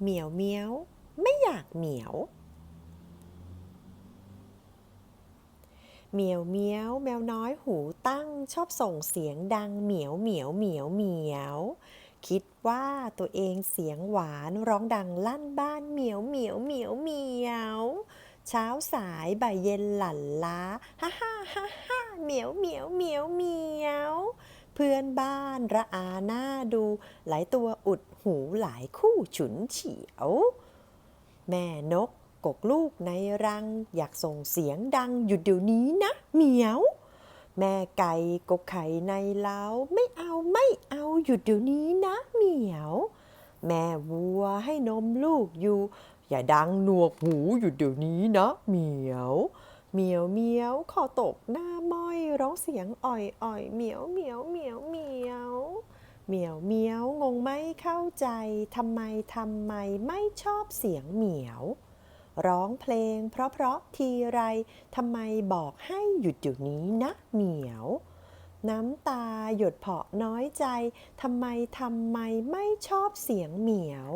เหมียวเมียว ไม่อยากเหมียว เหมียวเมียวแมวน้อยหูตั้งชอบส่งเสียงดังเหมียวเหมียวเหมียวเหมียว คิดว่าตัวเองเสียงหวานร้องดังลั่นบ้านเหมียวเหมียวเหมียวเหมียวเช้าสายบ่ายเย็นหลั่นล้าฮ่าฮ่าฮ่าฮ่าเหมียวเหมียวเหมียวเหมียว เพื่อนบ้านระอาหน้าดู หลายตัวอุดหูหลายคู่ฉุนเฉียว แม่นกกกลูกในรัง อยากส่งเสียงดังหยุดเดี๋ยวนี้นะ เหมียว แม่ไก่กกไข่ในเล้าไม่เอาไม่เอาหยุดเดี๋ยวนี้นะเหมียว แม่วัวให้นมลูกอยู่ อย่าดังหนวกหูหยุดเดี๋ยวนี้นะเหมียว เหมียวเหมียวคอตกหน้าม้อยร้องเสียงอ่อยอ่อยเหมียวเหมียวเหมียวเหมียวเหมียวเหมียวงงไม่เข้าใจทำไมทำไมไม่ชอบเสียงเหมียว ร้องเพลง เพราะเพราะทีไรทำไมบอกให้หยุดเดี๋ยวนี้นะเหมียว น้ำตาหยดเพาะน้อยใจทำไมทำไมไม่ชอบเสียงเหมียว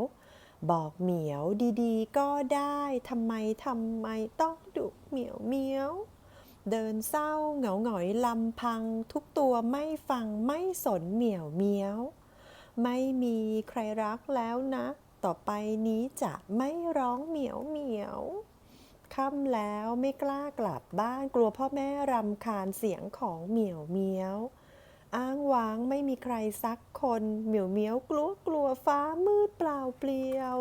บอกเหมียวดีๆ ก็ได้ทำไมทำไมต้องดุเหมียวเหมียว เดินเศร้าเหงาหงอยลำพัง ทุกตัวไม่ฟังไม่สนเหมียวเหมียว ไม่มีใครรักแล้วนะ ต่อไปนี้จะไม่ร้องเหมียวเหมียวค่ำแล้วไม่กล้ากลับบ้านกลัวพ่อแม่รำคาญเสียงของเหมียวเหมียวอ้าง ว้างไม่มีใครสักคน เหมียวเหมียวกลัวกลัวฟ้ามืดเปล่าเปลี่ยว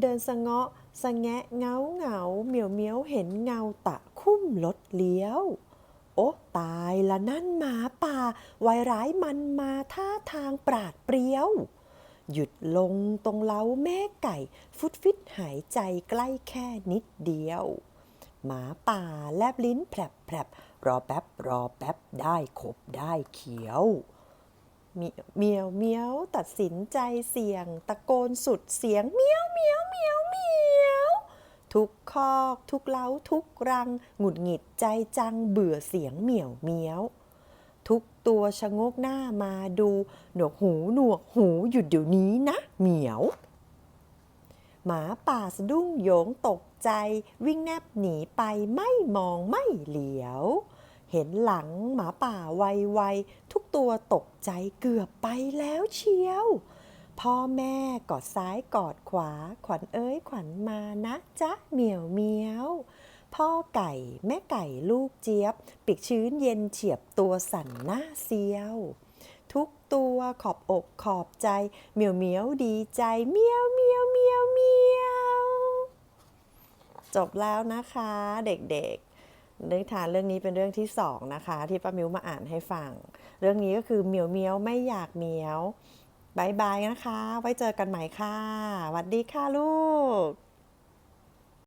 เดินสะเงาะสะแงะเงาเหงา เหมียวเหมียวเห็นเงาตะคุ่มรถเลี้ยว โอ้ตายละนั่นหมาป่าวายร้ายมันมาท่าทางปราดเปรียว หยุดลงตรงเล้าแม่ไก่ ฟุดฟิตหายใจใกล้แค่นิดเดียว หมาป่าแลบลิ้นแผลบแผลบ รอแป๊บรอแป๊บได้ขบได้เขียวเมียวเมียวเมียวตัดสินใจเสี่ยง ตะโกนสุดเสียงเมียวเมียวเมียวเมียวทุกคอกทุกเล้าทุกรัง หงุดหงิดใจจังเบื่อเสียงเมียวเมียว ทุกตัวชะงกหน้ามาดู หนวกหูหนวกหูหยุดเดี๋ยวนี้นะ เหมียว หมาป่าสะดุ้งโยงตกใจวิ่งแนบหนีไปไม่มองไม่เหลียว เห็นหลังหมาป่าไวๆทุกตัวตกใจเกือบไปแล้วเชียว พ่อแม่กอดซ้ายกอดขวา ขวัญเอ้ยขวัญมานะจ๊ะเหมียวเมียวพ่อไก่แม่ไก่ลูกเจี๊ยบ ปีกชื้นเย็นเฉียบตัวสั่นหน้าเซียว ทุกตัวขอบอกขอบใจเหมียวเมียวดีใจเมียวเมียวเมียวเมียวจบแล้วนะคะเด็กๆนิทานเรื่องนี้เป็นเรื่องที่สองนะคะ ที่ป้ามิวมาอ่านให้ฟัง เรื่องนี้ก็คือเหมียวเมียวไม่อยากเมียวบายบายนะคะ ไว้เจอกันใหม่ค่ะสวัสดีค่ะลูก